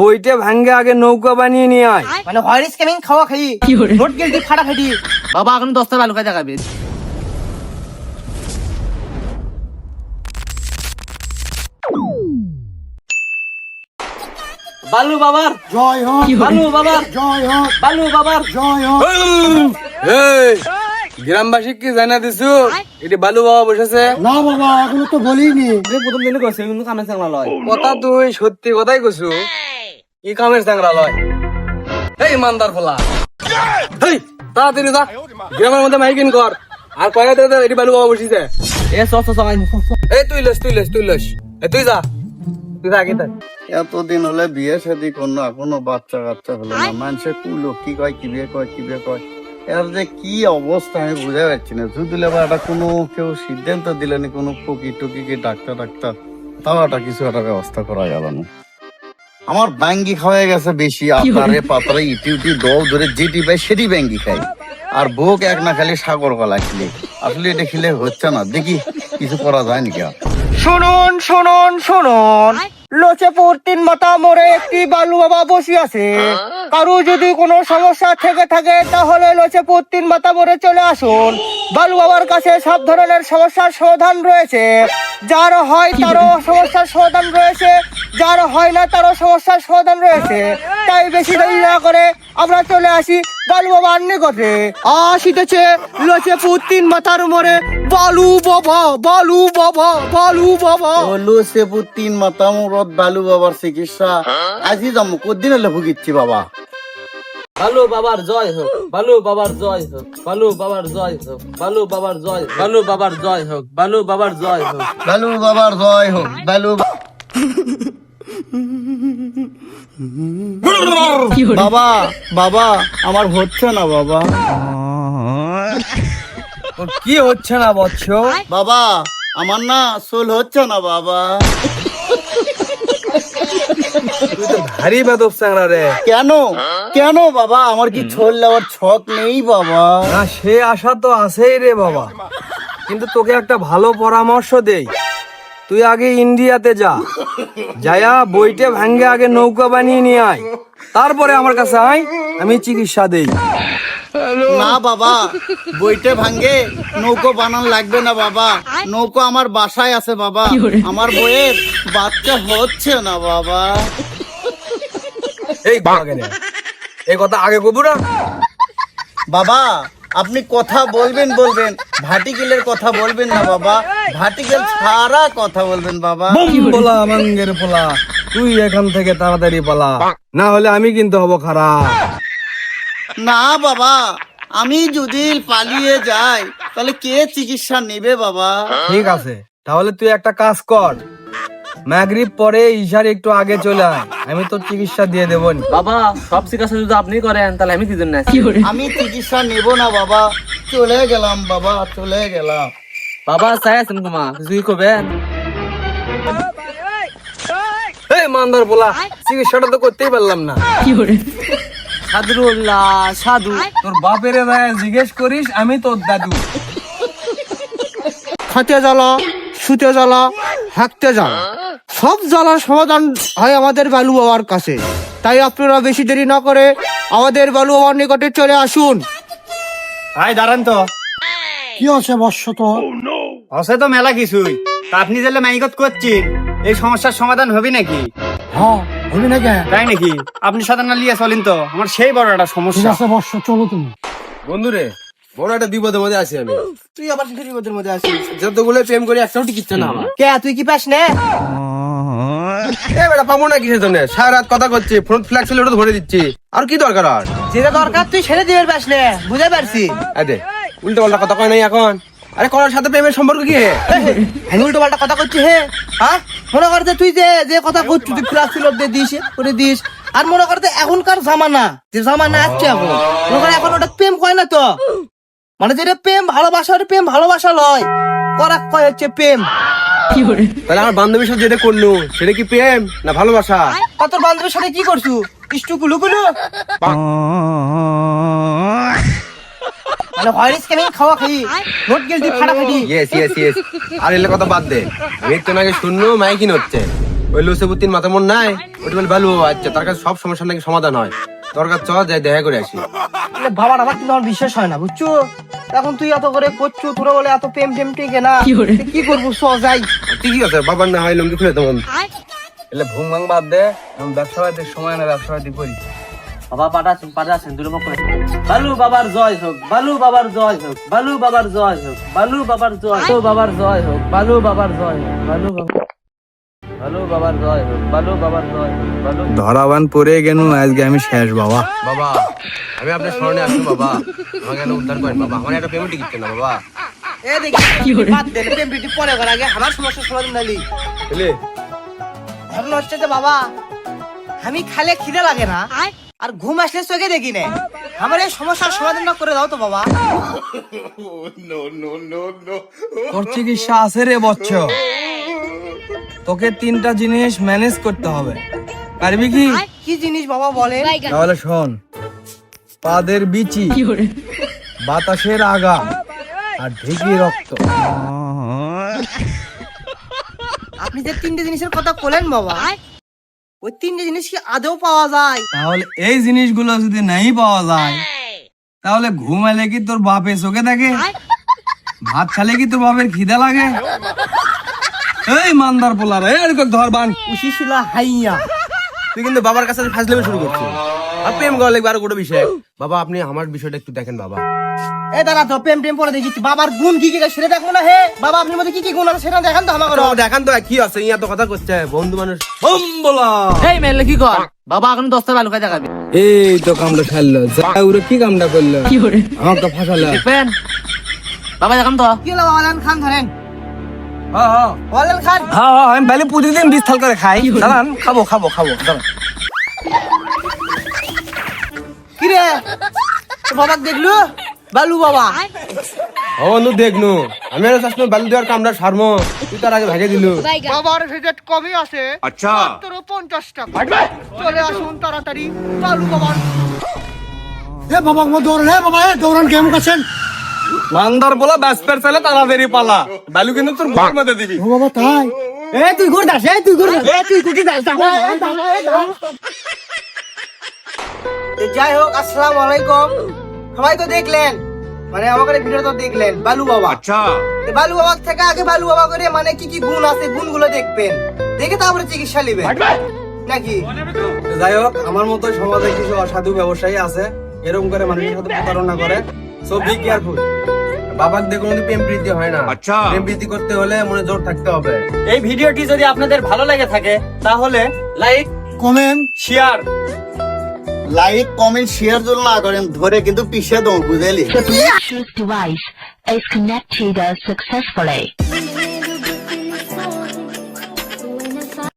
বইটা ভাঙ্গে আগে নৌকা বানিয়ে নিয়ে আয়। মানে হরিস কেমিং খাওয়া খাই? নোট গেলটি ফাটা ফাটি বাবা এখন দশটা বালু কাজা খাবে বালু বাবার। জয় হোক। বালু? বাবার। জয় হোক। বালু বাবার। জয় হোক। এই, গ্রামবাসী কি জানা দিছু? এটি বালু বাবা বসেছে? না বাবা এখনও তো বলিনি। প্রথম দিনে করছে কিন্তু কামে চাংলা লয়। কথা তুই সত্যি কথাই কছু কি কামের চাংরা লয়। এই ইমানদার ফলা। এই তাড়াতাড়ি যা। গ্রামের মধ্যে মাইকিং কর। আর কয়টা দে এটি বালু বাবা বসেছে। এ সস সস এই তুই লস তুই লস তুই লস এই তুই যা। তুই যা আগে এতদিন হলে বিয়ে শাদি করল এখনও বাচ্চা কাচ্চা হলো না। মানুষে কুলো কি কয় কি বিয়ে কয় কি বিয়ে কয়। এর যে কি অবস্থা আমি বুঝে পারছি না। যদি এবার একটা কোনো কেউ সিদ্ধান্ত দিলেনি কোনো ফকি টুকি কি ডাক্তার ডাক্তার। তাও একটা কিছু একটা ব্যবস্থা করা গেল না। আমার ব্যাঙ্গি খাওয়া গেছে বেশি আপনারে পাতারে ইটি উটি দল ধরে যেটি পাই সেটি ব্যাঙ্গি খাই আর বুক এক না খালি সাগর গলা খেলে। আসলে এটা খেলে হচ্ছে না। দেখি কিছু করা যায় নাকি আর? শুনুন শুনুন শুনুন। লোচেপুর তিন মাথা মোড়ে একটি বালু বাবা বসে আছে। কারও যদি কোনো সমস্যা থেকে থাকে তাহলে লোচেপুর তিন মাথা মোড়ে চলে আসুন। বালু বাবার কাছে সব ধরনের সমস্যার সমাধান রয়েছে। যার হয় তারও সমস্যার সমাধান রয়েছে। যার হয় না তারও সমস্যার সমাধান রয়েছে। তাই বেশি দেরি না করে আমরা চলে আসি। বালু বাবার নিকটে আসিতেছে লোচেপুর তিন মাথার মোড়ে বালু বাবা বালু বাবা বালু বাবা। হলো সেবু তিন মাতা মুরত বালু বাবার চিকিৎসা। আজি যাম কদিন হলে ভুগিচ্ছি বাবা? বালু বাবার জয় হোক বালু বাবার জয় হোক বালু বাবার জয় হোক বালু বাবার জয় বালু বাবার জয় হোক বালু বাবার জয় হোক। বালু বাবার জয় হোক বালু বাবা বাবা আমার হচ্ছে না বাবা। কি হচ্ছে না বচ্চ বাবা আমার না সোল হচ্ছে না বাবা। তুই তো ভারী বেদব চাংরা রে। কেন? কেন বাবা? আমার কি ছোল নেওয়ার ছক নেই বাবা? না সে আশা তো আছেই রে বাবা। কিন্তু তোকে একটা ভালো পরামর্শ দেই। তুই আগে ইন্ডিয়াতে যা। যায়া বইটে ভাঙ্গে আগে নৌকা বানিয়ে নিয়ে আয়। তারপরে আমার কাছে আয় আমি চিকিৎসা দেই। না বাবা বইটে ভাঙ্গে নৌকো বানান লাগবে না বাবা। নৌকো আমার বাসায় আছে বাবা। আমার বইয়ের বাচ্চা হচ্ছে না বাবা। এই এই কথা আগে কবু না। বাবা আপনি কথা বলবেন বলবেন। ভাটিকেলের কথা বলবেন না বাবা। ভাটিকেল ছাড়া কথা বলবেন বাবা। পোলা মাঙ্গের পোলা তুই এখান থেকে তাড়াতাড়ি পালা। না হলে আমি কিন্তু হব খারাপ। না বাবা আমি যদি পালিয়ে যাই তাহলে কে চিকিৎসা নেবে বাবা? ঠিক আছে তাহলে তুই একটা কাজ কর। ম্যাগরিব পরে ইশার একটু আগে চলে আয়। আমি তোর চিকিৎসা দিয়ে দেবো নি। বাবা সব চিকিৎসা যদি আপনি করেন তাহলে আমি কি জন্য আমি চিকিৎসা নেব না বাবা। চলে গেলাম বাবা চলে গেলাম। বাবা চাই আছেন তোমা কিছুই করবেন এই মান্দার পোলা চিকিৎসাটা তো করতেই পারলাম না। সাধুল্লাহ সাধু তোর বাপের জিজ্ঞেস করিস আমি তোর দাদু। খাতে জ্বালা শুতে জ্বালা হাঁকতে জ্বালা। সব জ্বালার সমাধান হয় আমাদের বালু বাবার কাছে। তাই আপনারা বেশি দেরি না করে আমাদের বালু বাবার নিকটে চলে আসুন। আয় দাঁড়ান তো। কি আছে বর্ষ তো? আছে তো মেলা কিছুই। তা আপনি যেলে মাইকত করছেন এই সমস্যার সমাধান হবে নাকি? হ্যাঁ হবে না কেন তাই নাকি? আপনি সাধারণ লিয়ে চলেন তো আমার সেই বড় একটা সমস্যা। বর্ষ চলো তুমি। বন্ধুরে বড় একটা বিপদের মধ্যে আছি আমি। তুই আবার কি বিপদের মধ্যে আসিস যতগুলো প্রেম করি একটাও টিকিচ্ছে না আমার। কে তুই কি পাস না? এ বেটা পাবো না কিসের জন্য? সারা রাত কথা করছি দিচ্ছি। আর কি দরকার আর? যেটা দরকার তুই ছেড়ে দিবে পাস না বুঝে পারছি। আরে উল্টো পাল্টা কথা কয় নাই এখন। আরে করার সাথে প্রেমের সম্পর্ক কি হে? আমি উল্টো পাল্টা কথা করছি হে। হ্যাঁ মনে করতে তুই যে যে কথা করছিস তুই ফ্লাক্স লোক দিয়ে দিস করে দিস। আর মনে করতে এখনকার জামানা যে জামানা আসছে এখন মনে করে এখন ওটা প্রেম কয় না তো? মানে যেটা প্রেম ভালোবাসা ওটা প্রেম ভালোবাসা লয়। করা কয় হচ্ছে প্রেম। কি তাহলে আমার বান্ধবীর সাথে যেটা করল সেটা কি প্রেম না ভালোবাসা? তোর বান্ধবীর সাথে কি করছু? ইষ্টু কুলু কুলু? মানে কেন খাওয়া খাই। নোট ফাটা ফাটি ইয়েস ইয়েস ইয়েস আর এলে কথা বাদ দে। আমি তো নাকি শূন্য হচ্ছে। ওই লুসেবুদ্দিন মাথা মন নাই ওটা বলে বালু আচ্ছা তার কাছে সব সমস্যার নাকি সমাধান হয়। দরকার চ যাই দেখা করে আসি। মানে বাবার আমার কিন্তু আমার বিশ্বাস হয় না বুঝছ? এখন তুই এত করে করছ তোরা বলে এত প্রেম টেম টেকে না। কি করব চ যাই। ঠিকই আছে বাবার না হয় লঙ্গি খুলে তেমন এলে ভুং ভাং বাদ দে আমি ব্যবসা বাদে সময় না ব্যবসা বাদি করি। বাবা পাঠাচ্ছেন পাঠাচ্ছেন দুর্মুখ করে বালু বাবার জয় হোক বালু বাবার জয় হোক বালু বাবার জয় হোক বালু বাবার জয় বালু বাবার জয় হোক বালু বাবার জয় হোক বালু বাবা বালু বাবার জয় হোক বালু বাবার জয় হোক বালু ধরাবান পরে গেল আজকে আমি শেষ বাবা বাবা আমি আপনার স্মরণে আসি বাবা আমাকে উদ্ধার করেন বাবা আমার একটা পেমেন্ট টিকিট বাবা এ দেখি বাদ প্রীতি পরে আগে আমার সমস্যার সমাধান নালি বুঝলি ঘটনা হচ্ছে যে বাবা আমি খালে খিদে লাগে না আর ঘুম আসলে চোখে দেখি না আমার এই সমস্যার সমাধানটা করে দাও তো বাবা। তোর চিকিৎসা আছে রে বচ্চ। তোকে তিনটা জিনিস ম্যানেজ করতে হবে। পারবি কি? কি জিনিস বাবা বলে তাহলে শোন পাদের বিচি বাতাসের আগা আর ঢেকি রক্ত। আপনি যে তিনটে জিনিসের কথা বলেন বাবা। ওই তিনটে জিনিস কি আদৌ পাওয়া যায়? তাহলে এই জিনিসগুলো যদি নাই পাওয়া যায় তাহলে ঘুমালে কি তোর বাপে চোখে দেখে? ভাত খালে কি তোর বাপের খিদে লাগে? এই মান্দার পোলার এই এরকম ধর বান উশিশিলা হাইয়া। তুই কিন্তু বাবার কাছে ফাজলামি শুরু করছিস। আর প্রেম করা লাগবে আর গোটা বিষয়। বাবা আপনি আমার বিষয়টা একটু দেখেন বাবা। এ দাঁড়া তো প্রেম প্রেম পরে দেখি বাবার গুণ কি কি সেটা দেখব না হে। বাবা আপনার মধ্যে কি কি গুণ আছে সেটা দেখান তো আমাকে দেখান তো কি আছে? ইয়া তো কথা করছে বন্ধু মানুষ। বম বলা এই মেলে কি কর? বাবা এখন দশটা বালু খাই দেখাবে। এই তো কামটা ওরে কি কামটা করল? আমাকে তো ফাঁসালো। দেখবেন বাবা দেখান তো। কি হলো খান ধরেন। খান। হ্যাঁ হ্যাঁ আমি বেলে প্রতিদিন বিশ থাল করে খাই। দাঁড়ান খাব খাব খাব দাঁড়ান। কি বাবা দেখলু? বালু বাবা। ও বন্ধু দেখনু আমি আর চাষনু বালু দেওয়ার কামটা সারমো। তুই তার আগে ভাগে দিলু। বাবার ভিজিট কমই আছে। আচ্ছা। মাত্র পঞ্চাশ টাকা। চলে আসুন তাড়াতাড়ি। বালু বাবার মান্দার বলা ব্যাসপের চালে তাড়াতাড়ি পালা। বালু কিন্তু তোর ঘর মধ্যে দিবি। ও বাবা তাই? এ তুই ঘুর দাস এ তুই ঘুর দাস এ তুই কুটি দাস যাই হোক আসসালামু আলাইকুম। সবাই তো দেখলেন। মানে আমাদের ভিডিও তো দেখলেন বালু বাবা। আচ্ছা। বালু বাবা থেকে আগে বালু বাবা করে মানে কি কি গুণ আছে গুণগুলো দেখবেন। দেখে তারপরে চিকিৎসা নেবেন। নাকি? যাই হোক আমার মতো সমাজে কিছু অসাধু ব্যবসায়ী আছে এরকম করে মানুষের সাথে প্রতারণা করে। সো বি কেয়ারফুল বাবার দেখে কোনো প্রেম প্রীতি হয় না। আচ্ছা। প্রেম প্রীতি করতে হলে মনে জোর থাকতে হবে। এই ভিডিওটি যদি আপনাদের ভালো লেগে থাকে তাহলে like comment share like comment share যদি না করেন ধরে কিন্তু পিছিয়ে দেবো বুঝলি?